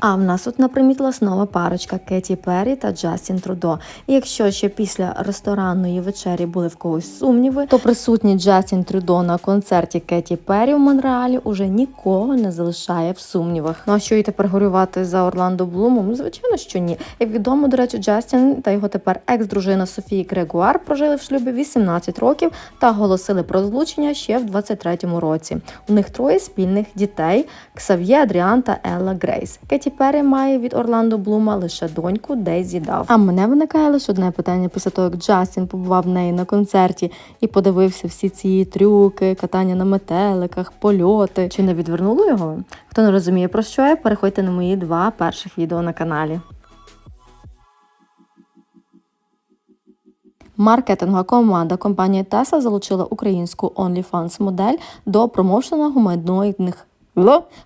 А в нас тут напримітилась нова парочка Кеті Перрі та Джастін Трудо. І якщо ще після ресторанної вечері були в когось сумніви, то присутній Джастін Трудо на концерті Кеті Перрі в Монреалі уже нікого не залишає в сумнівах. Ну а що і тепер горювати за Орландо Блумом? Ну, Звичайно, що ні. Як відомо, до речі, Джастін та його тепер екс-дружина Софії Грегуар прожили в шлюбі 18 років та оголосили про розлучення ще в 23-му році. У них троє спільних дітей: Ксав'є, Адріан та Елла Грейс. Кеті Перрі має від Орландо Блума лише доньку Дейзі Дав. А мене виникає лише одне питання після того, як Джастін побував в неї на концерті і подивився всі ці трюки, катання на метеликах, польоти. Чи не відвернуло його? Хто не розуміє про що я, переходьте на мої два перших відео на каналі. Маркетингова команда компанії Tesla залучила українську OnlyFans модель до промоушена гуманоїдних?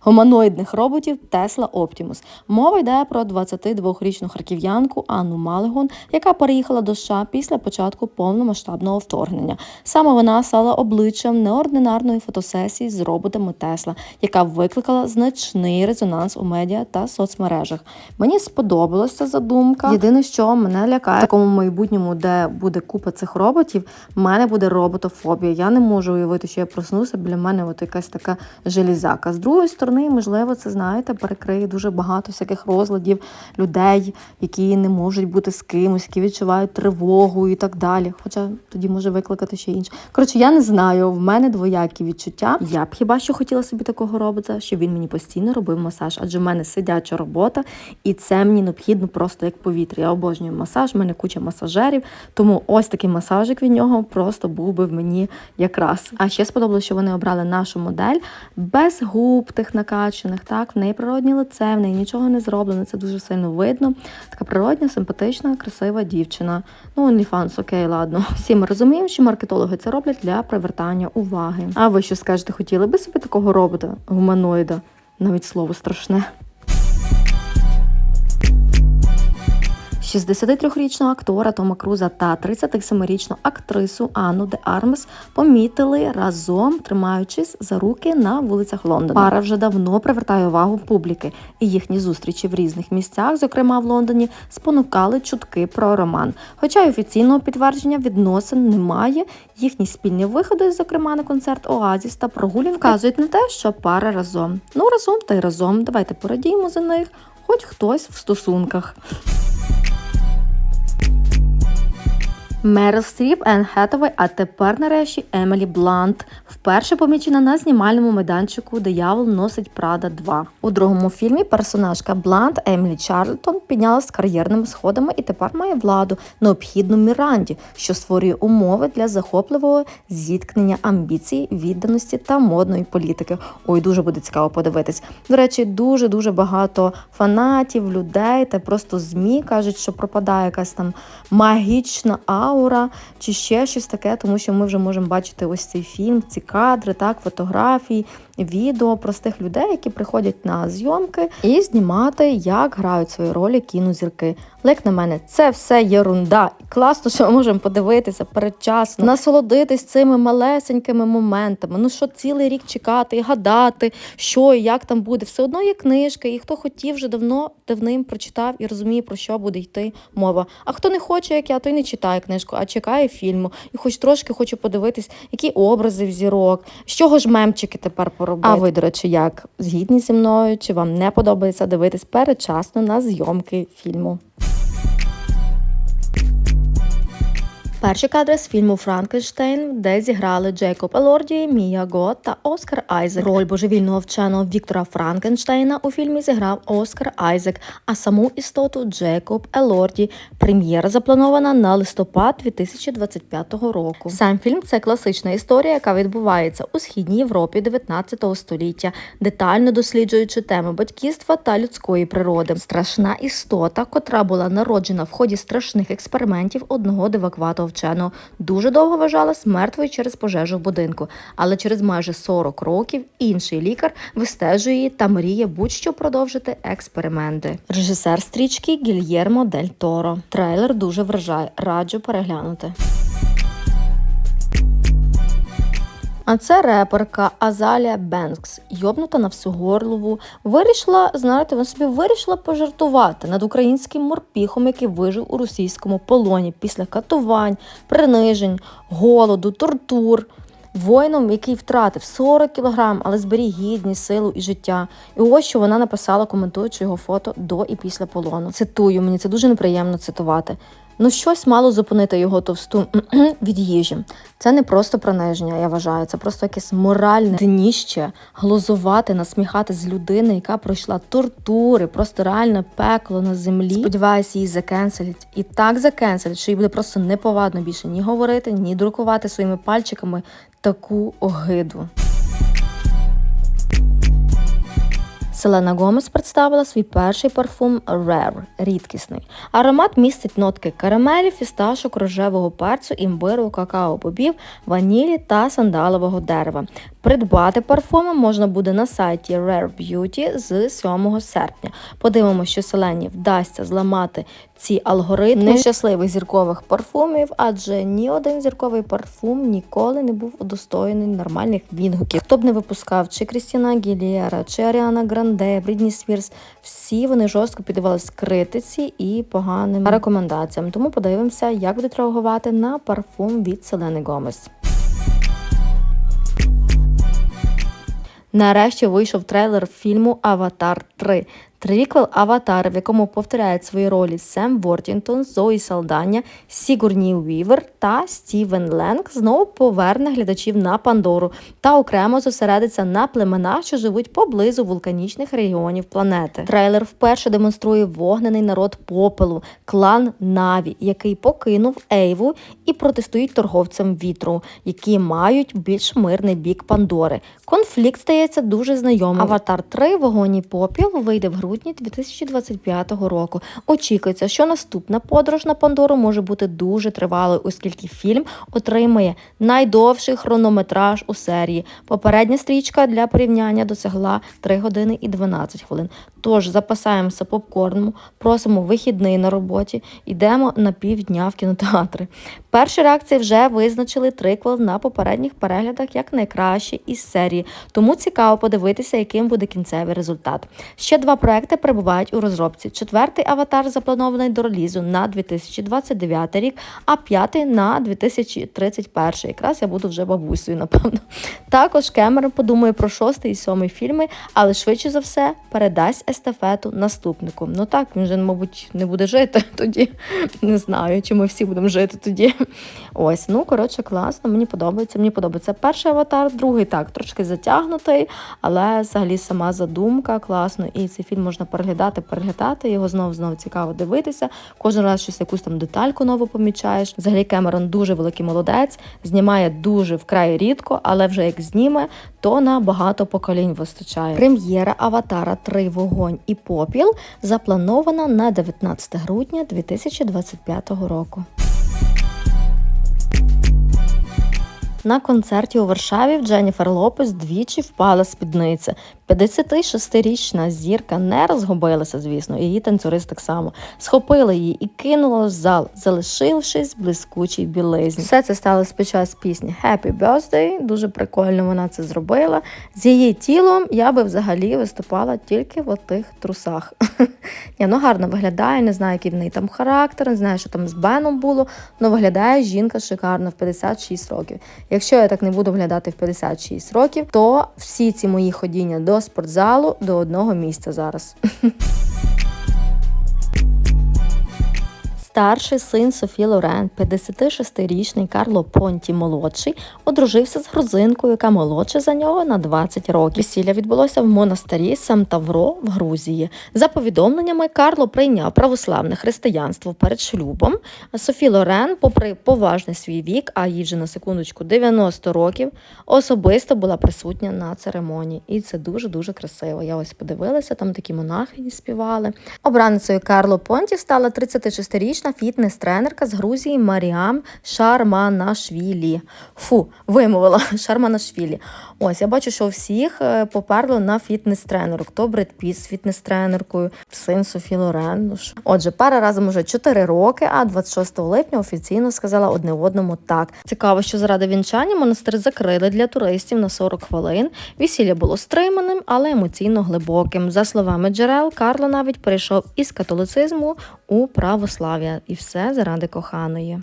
Гуманоїдних роботів Tesla Optimus. Мова йде про 22-річну харків'янку Анну Малегон, яка переїхала до США після початку повномасштабного вторгнення. Саме вона стала обличчям неординарної фотосесії з роботами Tesla, яка викликала значний резонанс у медіа та соцмережах. Мені сподобалася задумка. Єдине, що мене лякає в такому майбутньому, де буде купа цих роботів, в мене буде роботофобія. Я не можу уявити, що я проснуся біля мене от якась така железяка. Другої сторони, можливо, це знаєте, перекриє дуже багато всяких розладів людей, які не можуть бути з кимось, які відчувають тривогу і так далі. Хоча тоді може викликати ще інше. Коротше, я не знаю. В мене двоякі відчуття. Я б хіба що хотіла собі такого робота, щоб він мені постійно робив масаж, адже в мене сидяча робота, і це мені необхідно просто як повітря. Я обожнюю масаж, в мене куча масажерів. Тому ось такий масажик від нього просто був би в мені якраз. А ще сподобалося, що вони обрали нашу модель без губ тих накачаних. Так, в неї природнє лице, в неї нічого не зроблено. Це дуже сильно видно. Така природня, симпатична, красива дівчина. Ну, OnlyFans, окей, ладно. Всі ми розуміємо, що маркетологи це роблять для привертання уваги. А ви що скажете, хотіли би собі такого робота, гуманоїда? Навіть слово страшне. 63-річного актора Тома Круза та 37-річну актрису Анну де Армес помітили разом, тримаючись за руки на вулицях Лондона. Пара вже давно привертає увагу публіки, і їхні зустрічі в різних місцях, зокрема в Лондоні, спонукали чутки про роман. Хоча й офіційного підтвердження відносин немає. Їхні спільні виходи, зокрема на концерт Оазіс та прогулянки, вказують на те, що пара разом. Ну разом та й разом. Давайте порадіємо за них, хоч хтось в стосунках. Мерл Стріп, Енн Хетовей, а тепер нарешті Емілі Блант вперше помічена на знімальному майданчику Диявол носить Прада 2». У другому фільмі персонажка Блант Емілі Чарльтон піднялась кар'єрними сходами і тепер має владу, необхідну Міранді, що створює умови для захопливого зіткнення амбіцій, відданості та модної політики. Ой, дуже буде цікаво подивитись. До речі, дуже дуже багато фанатів, людей та просто змі кажуть, що пропадає якась там магічна аура чи ще щось таке, тому що ми вже можемо бачити ось цей фільм, ці кадри, так, фотографії, відео простих людей, які приходять на зйомки і знімати, як грають свої ролі кінозірки. Але, Як на мене, це все єрунда. Класно, що ми можемо подивитися передчасно, насолодитись цими малесенькими моментами. Ну що цілий рік чекати і гадати, що і як там буде. Все одно є книжка, і хто хотів вже давно давним прочитав і розуміє, про що буде йти мова. А хто не хоче, як я, той не читає книжку, а чекає фільму. І хоч трошки хочу подивитись, які образи в зірок, з чого ж мемчики тепер поробити. А ви, до речі, як згідні зі мною? Чи вам не подобається дивитись передчасно на зйомки фільму? Перші кадри з фільму Франкенштейн, де зіграли Джейкоб Елорді, Мія Гот та Оскар Айзек. Роль божевільного вченого Віктора Франкенштейна у фільмі зіграв Оскар Айзек, а саму істоту Джейкоб Елорді. Прем'єра запланована на листопад 2025 року. Сам фільм це класична історія, яка відбувається у східній Європі 19 століття, детально досліджуючи теми батьківства та людської природи. Страшна істота, котра була народжена в ході страшних експериментів одного дивакуватого вченого, дуже довго вважалась мертвою через пожежу в будинку. Але через майже 40 років інший лікар вистежує її та мріє будь-що продовжити експерименти. Режисер стрічки Гільєрмо Дель Торо. Трейлер дуже вражає. Раджу переглянути. А це реперка Азалія Бенкс, йобнута на всю горлову, вирішила, знаєте, вона собі вирішила пожартувати над українським морпіхом, який вижив у російському полоні після катувань, принижень, голоду, тортур. Воїном, який втратив 40 кілограм, але зберіг гідність, силу і життя. І ось що вона написала, коментуючи його фото до і після полону. Цитую, мені це дуже неприємно цитувати. Ну, щось мало зупинити його товсту від їжі. Це не просто приниження, я вважаю. Це просто якесь моральне дніще, глузувати, насміхати з людини, яка пройшла тортури, просто реальне пекло на землі. Сподіваюся, її закенселять. І так закенселять, що їй буде просто неповадно більше ні говорити, ні друкувати своїми пальчиками таку огиду. Селена Гомес представила свій перший парфум Rare – рідкісний. Аромат містить нотки карамелі, фісташок, рожевого перцю, імбиру, какао-бобів, ванілі та сандалового дерева. Придбати парфуми можна буде на сайті Rare Beauty з 7 серпня. Подивимося, що Селені вдасться зламати ці алгоритми нещасливих зіркових парфумів, адже ні один зірковий парфум ніколи не був удостоєний нормальних відгуків. Хто б не випускав, чи Крістіна Агілєра, чи Аріана Гранде, Брідні Спірс, всі вони жорстко піддавались критиці і поганим рекомендаціям. Тому подивимося, як будуть реагувати на парфум від Селени Гомес. Нарешті вийшов трейлер фільму Аватар 3. Триквел Аватар, в якому повторяють свої ролі Сем Вортінтон, Зої Салдання, Сігурні Вівер та Стівен Ленг, знову поверне глядачів на Пандору та окремо зосередиться на племенах, що живуть поблизу вулканічних регіонів планети. Трейлер вперше демонструє вогнений народ попелу, клан Наві, який покинув Ейву і протистоїть торговцям вітру, які мають більш мирний бік Пандори. Конфлікт стається дуже знайомим. Аватар 3 Вогонь і попіл вийде в грудні 2025 року. Очікується, що наступна подорож на Пандору може бути дуже тривалою, оскільки фільм отримає найдовший хронометраж у серії. Попередня стрічка для порівняння досягла 3 години і 12 хвилин. Тож запасаємося попкорном, просимо вихідний на роботі, йдемо на півдня в кінотеатри. Перші реакції вже визначили триквел на попередніх переглядах як найкращий із серії, тому цікаво подивитися, яким буде кінцевий результат. Ще два проекти перебувають у розробці. Четвертий аватар запланований до релізу на 2029 рік, а п'ятий на 2031. Якраз я буду вже бабусею, напевно. Також Кемерон подумає про шостий і сьомий фільми, але швидше за все передасть естафету наступнику. Ну так, він же, мабуть, не буде жити тоді. Не знаю, чи ми всі будемо жити тоді. Ось, ну коротше, класно, мені подобається. Мені подобається перший аватар, другий так, трошки затягнутий, але взагалі сама задумка класно. І цей фільм можна переглядати, переглядати. Його знову знову цікаво дивитися. Кожен раз щось якусь там детальку нову помічаєш. Взагалі Кемерон дуже великий молодець, знімає дуже вкрай рідко, але вже як зніме, то на багато поколінь вистачає. Прем'єра Аватара 3 Вогонь і попіл запланована на 19 грудня 2025 року. На концерті у Варшаві Дженніфер Лопес двічі впала спідниця. 56-річна зірка не розгубилася, звісно, і її танцюрист так само. Схопила її і кинула в зал, залишившись в блискучій білизні. Все це сталося під час пісні Happy Birthday. Дуже прикольно вона це зробила. З її тілом я би взагалі виступала тільки в отих трусах. Ні, ну гарно виглядає, не знаю, який в неї там характер, не знаю, що там з Беном було, але виглядає жінка шикарно в 56 років. Якщо я так не буду виглядати в 56 років, то всі ці мої ходіння до спортзалу до одного місця зараз. Старший син Софі Лорен, 56-річний Карло Понті молодший, одружився з грузинкою, яка молодша за нього на 20 років. Весілля відбулося в монастирі Самтавро в Грузії. За повідомленнями, Карло прийняв православне християнство перед шлюбом. Софі Лорен, попри поважний свій вік, а їй вже на секундочку 90 років, особисто була присутня на церемонії. І це дуже дуже красиво. Я ось подивилася, там такі монахині співали. Обраницею Карло Понті стала 36-річна Успішна фітнес-тренерка з Грузії Маріам Шарманашвілі. Фу, вимовила Шарманашвілі. Ось я бачу, що всіх е, поперло на фітнес-тренерок. То Бред Піт з фітнес-тренеркою, син Софі Лорен. Ну. Отже, пара разом уже 4 роки, а 26 липня офіційно сказала одне одному так. Цікаво, що заради вінчання монастир закрили для туристів на 40 хвилин. Весілля було стриманим, але емоційно глибоким. За словами джерел, Карло навіть перейшов із католицизму у православ'я, і все заради коханої.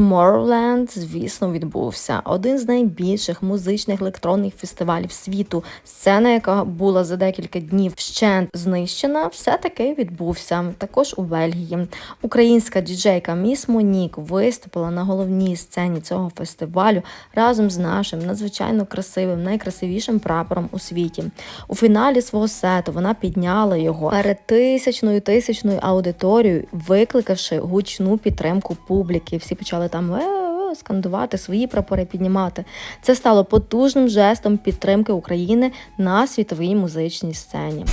Tomorrowland, звісно, відбувся один з найбільших музичних електронних фестивалів світу. Сцена, яка була за декілька днів вщент знищена, все-таки відбувся. Також у Бельгії. Українська діджейка Міс Монік виступила на головній сцені цього фестивалю разом з нашим надзвичайно красивим, найкрасивішим прапором у світі. У фіналі свого сету вона підняла його перед тисячною тисячною аудиторією, викликавши гучну підтримку публіки. Всі почали там «Е-е-е» скандувати, свої прапори піднімати. Це стало потужним жестом підтримки України на світовій музичній сцені.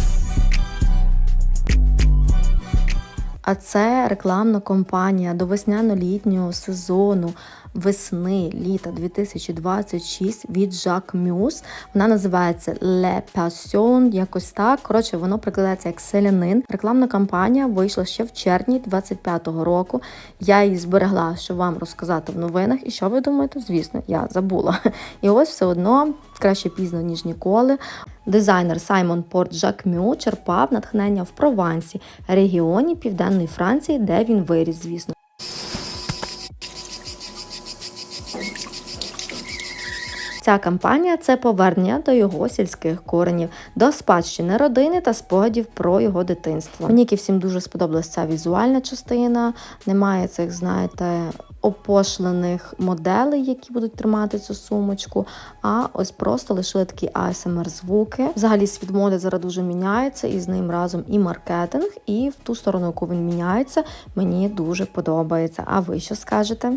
А це рекламна кампанія до весняно-літнього сезону весни літа 2026 від Жак Мюс. Вона називається Le Passion, якось так. Коротше, воно прикладається як селянин. Рекламна кампанія вийшла ще в червні 25-го року. Я її зберегла, щоб вам розказати в новинах. І що ви думаєте? Звісно, я забула. І ось все одно краще пізно ніж ніколи. Дизайнер Саймон Порт Жакмю черпав натхнення в Провансі, регіоні Південної Франції, де він виріс, звісно. Ця кампанія це повернення до його сільських коренів, до спадщини родини та спогадів про його дитинство. Мені всім дуже сподобалася ця візуальна частина. Немає цих, знаєте, опошлених моделей, які будуть тримати цю сумочку. А ось просто лишили такі асмр звуки. Взагалі світ моди зараз дуже міняється, і з ним разом і маркетинг, і в ту сторону, яку він міняється, мені дуже подобається. А ви що скажете?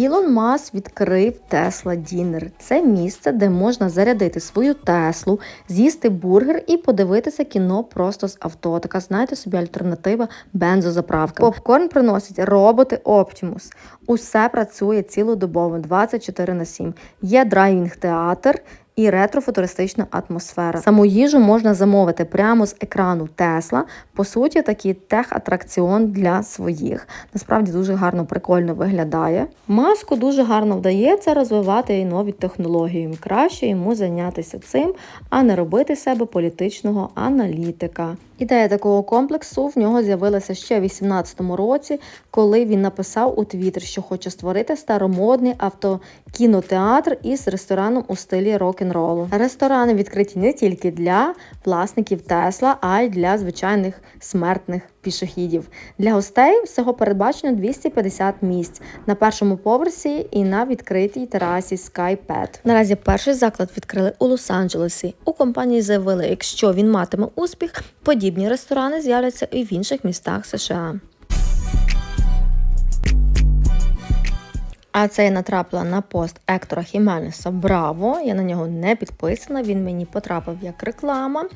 Ілон Мас відкрив Тесла Дінер. Це місце, де можна зарядити свою Теслу, з'їсти бургер і подивитися кіно просто з авто. Така, знаєте, собі альтернатива бензозаправка. Попкорн приносять роботи Optimus. Усе працює цілодобово, 24 на 7. Є драйвінг-театр, і ретрофутуристична атмосфера. Саму їжу можна замовити прямо з екрану Тесла. По суті, такий тех-атракціон для своїх. Насправді дуже гарно, прикольно виглядає. Маску дуже гарно вдається розвивати і нові технології. Краще йому зайнятися цим, а не робити себе політичного аналітика. Ідея такого комплексу в нього з'явилася ще в 2018 році, коли він написав у Твіттер, що хоче створити старомодний автокінотеатр із рестораном у стилі рок-н-ролу. Ресторани відкриті не тільки для власників Тесла, а й для звичайних смертних пішохідів. Для гостей всього передбачено 250 місць на першому поверсі і на відкритій терасі SkyPet. Наразі перший заклад відкрили у Лос-Анджелесі. У компанії заявили, якщо він матиме успіх, подібні ресторани з'являться і в інших містах США. А це я натрапила на пост Ектора Хіменеса Браво. Я на нього не підписана. Він мені потрапив як реклама.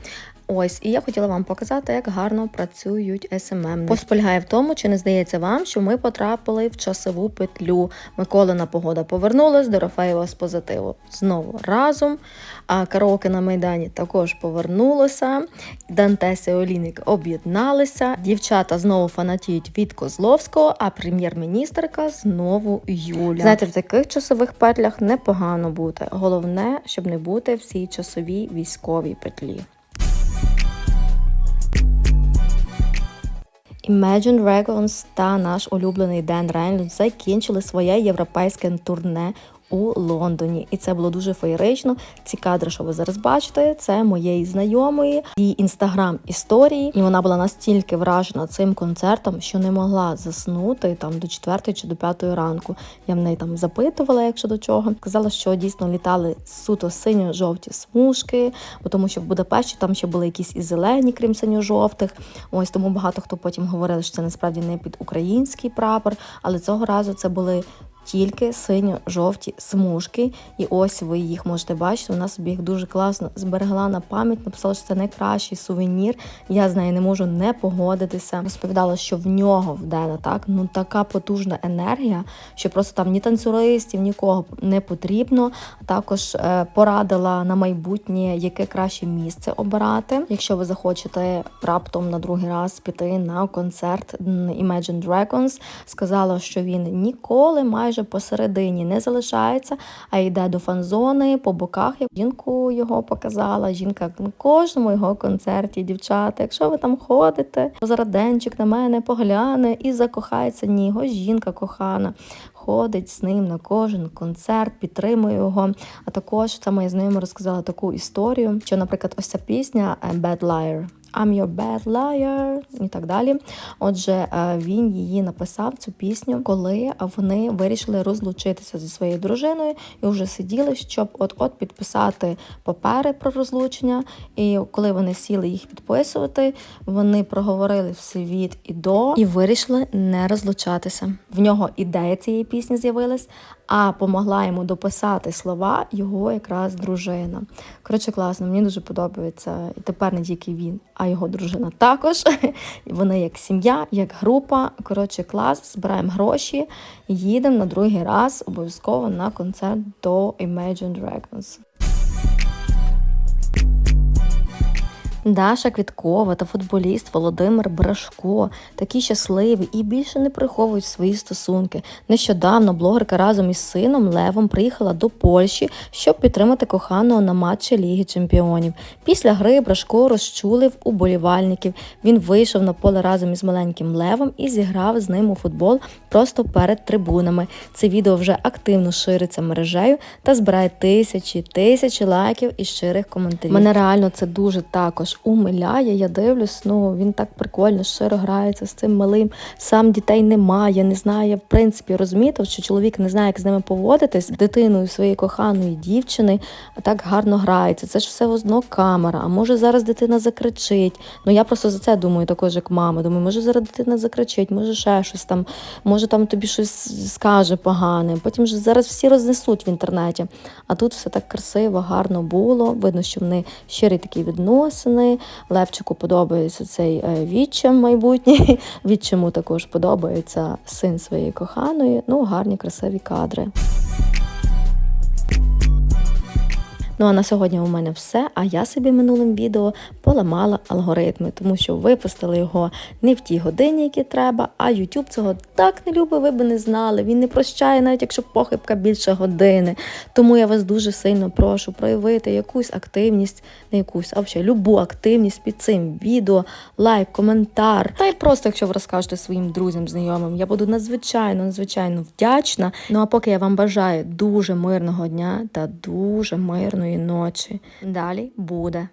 Ось, і я хотіла вам показати, як гарно працюють СММ. Пост полягає в тому, чи не здається вам, що ми потрапили в часову петлю. Миколина погода повернулась, Дорофеєва з позитиву знову разом. А караоке на Майдані також повернулося. Дантес і Олійник об'єдналися. Дівчата знову фанатіють від Козловського, а прем'єр-міністерка знову Юля. Знаєте, в таких часових петлях непогано бути. Головне, щоб не бути в цій часовій військовій петлі. Imagine Dragons та наш улюблений Ден Рейнольдс закінчили своє європейське турне у Лондоні, і це було дуже феєрично. Ці кадри, що ви зараз бачите, це моєї знайомої її інстаграм історії, і вона була настільки вражена цим концертом, що не могла заснути там до 4 чи до 5 ранку. Я в неї там запитувала, якщо до чого. Сказала, що дійсно літали суто синьо-жовті смужки, бо тому що в Будапешті там ще були якісь і зелені, крім синьо-жовтих. Ось тому багато хто потім говорили, що це насправді не під український прапор, але цього разу це були тільки синьо-жовті смужки. І ось ви їх можете бачити. Вона собі їх дуже класно зберегла на пам'ять. Написала, що це найкращий сувенір. Я з нею не можу не погодитися. Розповідала, що в нього в Дена так ну така потужна енергія, що просто там ні танцюристів, нікого не потрібно. Також е, порадила на майбутнє, яке краще місце обирати. Якщо ви захочете раптом на другий раз піти на концерт Imagine Dragons, сказала, що він ніколи майже посередині не залишається, а йде до фан-зони по боках. Я жінку його показала. Жінка на кожному його концерті, дівчата. Якщо ви там ходите, зараденчик на мене погляне і закохається. Ні, його жінка кохана. Ходить з ним на кожен концерт, підтримує його. А також це моя знайома розказала таку історію, що, наприклад, ось ця пісня е, Bad Liar. I'm your bad liar і так далі. Отже, е, він її написав цю пісню, коли вони вирішили розлучитися зі своєю дружиною і вже сиділи, щоб от-от підписати папери про розлучення. І коли вони сіли їх підписувати, вони проговорили все від і до і вирішили не розлучатися. В нього ідея цієї пісні з'явилась, а помогла йому дописати слова його якраз дружина. Коротше, класно, мені дуже подобається. І тепер не тільки він, а його дружина також. Вони як сім'я, як група. Коротше, клас, збираємо гроші, їдемо на другий раз обов'язково на концерт до Imagine Dragons. Даша Квіткова та футболіст Володимир Брашко такі щасливі і більше не приховують свої стосунки. Нещодавно блогерка разом із сином Левом приїхала до Польщі, щоб підтримати коханого на матчі Ліги Чемпіонів. Після гри Брашко розчулив уболівальників. Він вийшов на поле разом із маленьким Левом і зіграв з ним у футбол просто перед трибунами. Це відео вже активно шириться мережею та збирає тисячі тисячі лайків і щирих коментарів. Мене реально це дуже також умиляє. Я дивлюсь, ну він так прикольно, щиро грається з цим малим. Сам дітей немає, не знає, в принципі, розумієте, що чоловік не знає, як з ними поводитись, дитиною своєї коханої дівчини так гарно грається. Це ж все одно камера. А може зараз дитина закричить. Ну я просто за це думаю, також як мама. Думаю, може зараз дитина закричить, може ще щось там, може там тобі щось скаже погане. Потім ж зараз всі рознесуть в інтернеті. А тут все так красиво, гарно було. Видно, що вони щирі такі відносини. Левчику подобається цей е, відчим майбутній. Відчиму також подобається син своєї коханої. Ну, гарні, красиві кадри. Ну а на сьогодні у мене все. А я собі минулим відео поламала алгоритми, тому що випустили його не в тій годині, які треба. А YouTube цього так не любить, ви би не знали. Він не прощає, навіть якщо похибка більше години. Тому я вас дуже сильно прошу проявити якусь активність, не якусь, а взагалі любу активність під цим відео, лайк, коментар. Та й просто, якщо ви розкажете своїм друзям, знайомим, я буду надзвичайно, надзвичайно вдячна. Ну а поки я вам бажаю дуже мирного дня та дуже мирної ночі. Далі буде.